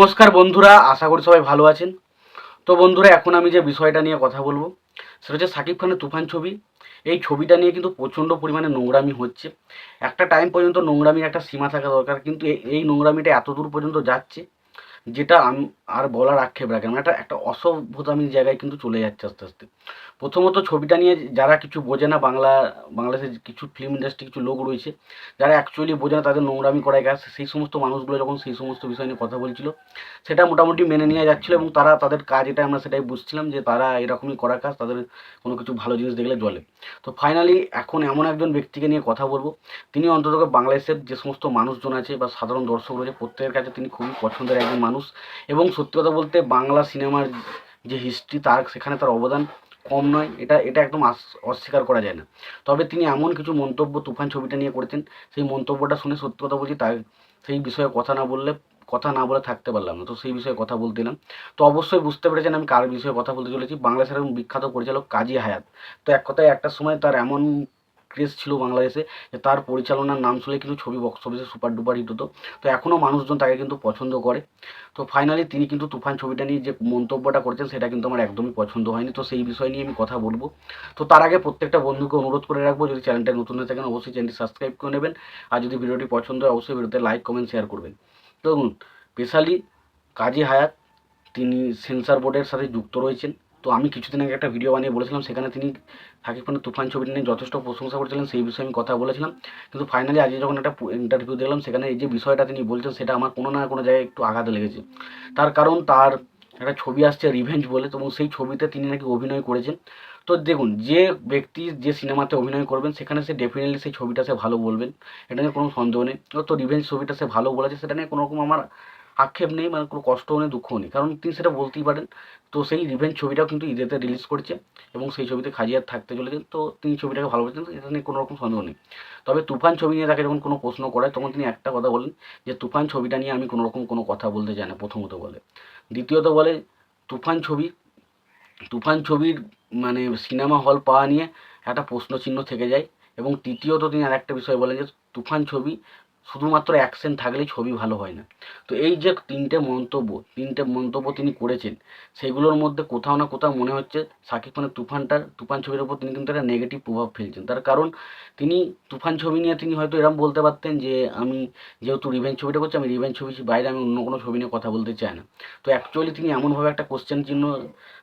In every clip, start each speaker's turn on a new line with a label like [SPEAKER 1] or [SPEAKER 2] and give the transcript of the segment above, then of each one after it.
[SPEAKER 1] নমস্কার বন্ধুরা, আশা করি সবাই ভালো আছেন। তো বন্ধুরা, এখন আমি যে বিষয়টা নিয়ে কথা বলব, সেটা হচ্ছে সাকিব খানের তুফান ছবি। এই ছবিটা নিয়ে কিন্তু প্রচণ্ড পরিমাণে নোংরামি হচ্ছে। একটা টাইম পর্যন্ত নোংরামির একটা সীমা থাকা দরকার, কিন্তু এই নোংরামিটা এত দূর পর্যন্ত যাচ্ছে যেটা আর বলার আক্ষেপ রাখে না। একটা একটা অসভ্যতামির জায়গায় কিন্তু চলে যাচ্ছে আস্তে আস্তে। প্রথমত ছবিটা নিয়ে যারা কিছু বোঝে না, বাংলা বাংলাদেশের কিছু ফিল্ম ইন্ডাস্ট্রি কিছু লোক রয়েছে, যারা অ্যাকচুয়ালি বোঝে না তাদের নোংরামি করায় গেছে সেই সমস্ত মানুষগুলো যখন সেই সমস্ত বিষয় নিয়ে কথা বলছিল, সেটা মোটামুটি মেনে নিয়ে যাচ্ছিল এবং তারা তাদের কাজ এটা আমরা সেটাই বুঝছিলাম যে তারা এরকমই করা কাজ, তাদের কোনো কিছু ভালো জিনিস দেখলে জলে। তো ফাইনালি এখন এমন একজন ব্যক্তিকে নিয়ে কথা বলব। তিনি অন্তত বাংলাদেশের যে সমস্ত মানুষজন আছে বা সাধারণ দর্শক রয়েছে, প্রত্যেকের কাছে তিনি খুবই পছন্দের একজন মানুষ। এবং সত্যি কথা বলতে বাংলা সিনেমার যে হিস্ট্রি তার সেখানে তার অবদান কম নয়। এটা এটা একদম অস্বীকার করা যায় না। তবে তিনি এমন কিছু মন্তব্য তুফান ছবিটা নিয়ে করেছেন, সেই মন্তব্যটা শুনে সত্যি কথা বলছি তার সেই বিষয়ে কথা না বললে, কথা না বলে থাকতে পারলাম না। তো সেই বিষয়ে কথা বলতে এলাম। তো অবশ্যই বুঝতে পেরেছেন আমি কার বিষয়ে কথা বলতে চলেছি। বাংলা একজন বিখ্যাত পরিচালক কাজী হায়াত। তো এক কথায় একটা সময় তার এমন ক্রেজ ছিল বাংলাদেশে যে তার পরিচালনার নাম শুনে কিন্তু ছবি বক্স অফিসে সুপার ডুপার হিট হতো। তো এখনও মানুষজন তাকে কিন্তু পছন্দ করে। তো ফাইনালি তিনি কিন্তু তুফান ছবিটা নিয়ে যে মন্তব্যটা করেছেন সেটা কিন্তু আমার একদমই পছন্দ হয়নি। তো সেই বিষয় নিয়ে আমি কথা বলব। তো তার আগে প্রত্যেকটা বন্ধুকে অনুরোধ করে রাখব, যদি চ্যানেলটা নতুন হয়ে থাকেন অবশ্যই চ্যানেলটি সাবস্ক্রাইব করে নেবেন। আর যদি ভিডিওটি পছন্দ হয় অবশ্যই ভিডিওতে লাইক কমেন্ট শেয়ার করবেন। দেখুন স্পেশালি কাজী হায়াত, তিনি সেন্সার বোর্ডের সাথে যুক্ত রয়েছেন। তো আমি কিছুদিন আগে একটা ভিডিও বানিয়ে বলেছিলাম, সেখানে তিনি সাকিব খানের তুফান ছবিটি নিয়ে যথেষ্ট প্রশংসা করেছিলেন, সেই বিষয়ে আমি কথা বলেছিলাম। কিন্তু ফাইনালি আজকে যখন একটা ইন্টারভিউ দেখলাম সেখানে এই যে বিষয়টা তিনি বলছেন, সেটা আমার কোনো না কোনো জায়গায় একটু আঘাত লেগেছে। তার কারণ তার একটা ছবি আসছে রিভেঞ্জ বলে, তো সেই ছবিতে তিনি নাকি অভিনয় করেছেন। তো দেখুন, যে ব্যক্তি যে সিনেমাতে অভিনয় করবেন, সেখানে সে ডেফিনেটলি সেই ছবিটা সে ভালো বলবেন, এটা নিয়ে কোনো সন্দেহ নেই। তো রিভেঞ্জ ছবিটা সে ভালো বলেছে, সেটা নিয়ে কোনো রকম আমার আক্ষেপ নেই মানে কোনো কষ্টও নেই দুঃখও নেই। কারণ তিনি সেটা বলতেই পারেন। তো সেই রিভেঞ্জ ছবিটাও কিন্তু ঈদেতে রিলিজ করছে এবং সেই ছবিতে খাজিয়ার থাকতে চলেছেন তো তিনি ছবিটাকে ভালোবাসেন এটা নিয়ে কোনো রকম সন্দেহ নেই। তবে তুফান ছবি নিয়ে তাকে যখন কোনো প্রশ্ন করায়, তখন তিনি একটা কথা বলেন যে, তুফান ছবিটা নিয়ে আমি কোনো রকম কোনো কথা বলতে চাই না, প্রথমত বলে। দ্বিতীয়ত বলে, তুফান ছবি, তুফান ছবির মানে সিনেমা হল পাওয়া নিয়ে একটা প্রশ্নচিহ্ন থেকে যায়। এবং তৃতীয়ত তিনি আর একটা বিষয় বলেন যে, তুফান ছবি শুধুমাত্র অ্যাকশন থাকলেই ছবি ভালো হয় না। তো এই যে তিনটে মন্তব্য তিনটে মন্তব্য তিনি করেছেন, সেগুলোর মধ্যে কোথাও না কোথাও মনে হচ্ছে সাকিব খানের তুফানটার, তুফান ছবির ওপর তিনি কিন্তু একটা নেগেটিভ প্রভাব ফেলছেন। তার কারণ তিনি তুফান ছবি নিয়ে তিনি হয়তো এরকম বলতে পারতেন যে, আমি যেহেতু রিভেঞ্জ ছবিটা করছি, আমি রিভেঞ্জ ছবি বাইরে আমি অন্য কোনো ছবি নিয়ে কথা বলতে চাই না। তো অ্যাকচুয়ালি তিনি এমনভাবে একটা কোশ্চেন চিহ্ন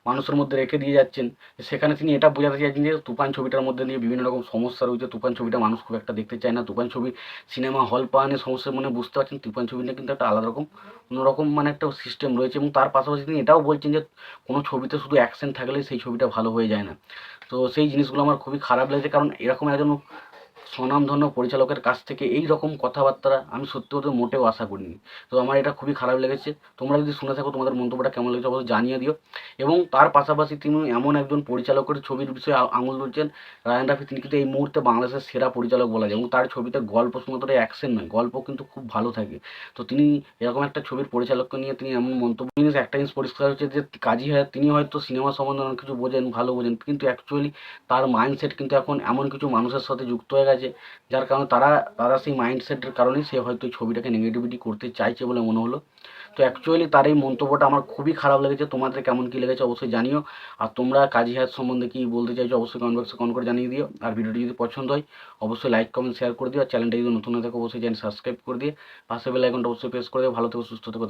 [SPEAKER 1] মানুষের মধ্যে রেখে দিয়ে যাচ্ছেন সেখানে তিনি এটা বোঝাতে চাইছেন যে, তুফান ছবিটার মধ্যে নিয়ে বিভিন্ন রকম সমস্যা রয়েছে। তুফান ছবিটা মানুষ খুব একটা দেখতে চায় না। তুফান ছবি সিনেমা হল নিয়ে সমস্যা মানে বুঝতে পারছেন ত্রিপায়ন ছবি নিয়ে কিন্তু একটা আলাদা রকম, অন্যরকম মানে একটা সিস্টেম রয়েছে এবং তার পাশাপাশি তিনি এটাও বলছেন যে কোনো ছবিতে শুধু অ্যাকশন থাকলেই সেই ছবিটা ভালো হয়ে যায় না। তো সেই জিনিসগুলো আমার খুবই খারাপ লেগেছে, কারণ এরকম একজন স্বনামধন্য পরিচালকের কাছ থেকে এই রকম কথাবার্তা আমি সত্যি বলতে মোটেও আশা করিনি। তো আমার এটা খুবই খারাপ লেগেছে। তোমরা যদি শুনে থাকো তোমাদের মন্তব্যটা কেমন লেগেছে অবশ্যই জানিয়ে দিও। এবং তার পাশাপাশি তিনি এমন একজন পরিচালকের ছবির বিষয়ে আঙুল তুলছেন, রায়ান রাফি, তিনি কিন্তু এই মুহূর্তে বাংলাদেশের সেরা পরিচালক বলা যায় এবং তার ছবিতে গল্প শুধুমাত্র অ্যাকশন নয়, গল্প কিন্তু খুব ভালো থাকে। তো তিনি এরকম একটা ছবির পরিচালককে নিয়ে তিনি এমন মন্তব্য জিনিস একটা জিনিস পরিষ্কার হচ্ছে যে কাজী হয় তিনি হয়তো সিনেমা সম্বন্ধে অনেক কিছু বোঝেন, ভালো বোঝেন, কিন্তু অ্যাকচুয়ালি তার মাইন্ডসেট কিন্তু এখন এমন কিছু মানুষের সাথে যুক্ত হয়ে গেছে যার কারণে তারা তারা সেই মাইন্ডসেটের কারণেই সে হয়তো ছবিটাকে নেগেটিভিটি করতে চাইছে বলে মনে হলো। তো অ্যাকচুয়ালি তার এই মন্তব্যটা আমার খুবই খারাপ লেগেছে। তোমাদের কেমন কী লেগেছে অবশ্যই জানিও। আর তোমরা কাজী হায়াত সম্বন্ধে কী বলতে চাইছো অবশ্যই কমেন্ট বক্সে কমেন্ট করে জানিয়ে দিও। আর ভিডিওটি যদি পছন্দ হয়, অবশ্যই লাইক কমেন্ট শেয়ার করে দিও। আর চ্যানেলটা যদি নতুন হয়ে থাকে, অবশ্যই চ্যানেল সাবস্ক্রাইব করে দিয়ে পাশে বেল আইকনটা অবশ্যই প্রেস করে দিও। ভালো থেকো, সুস্থ থেকো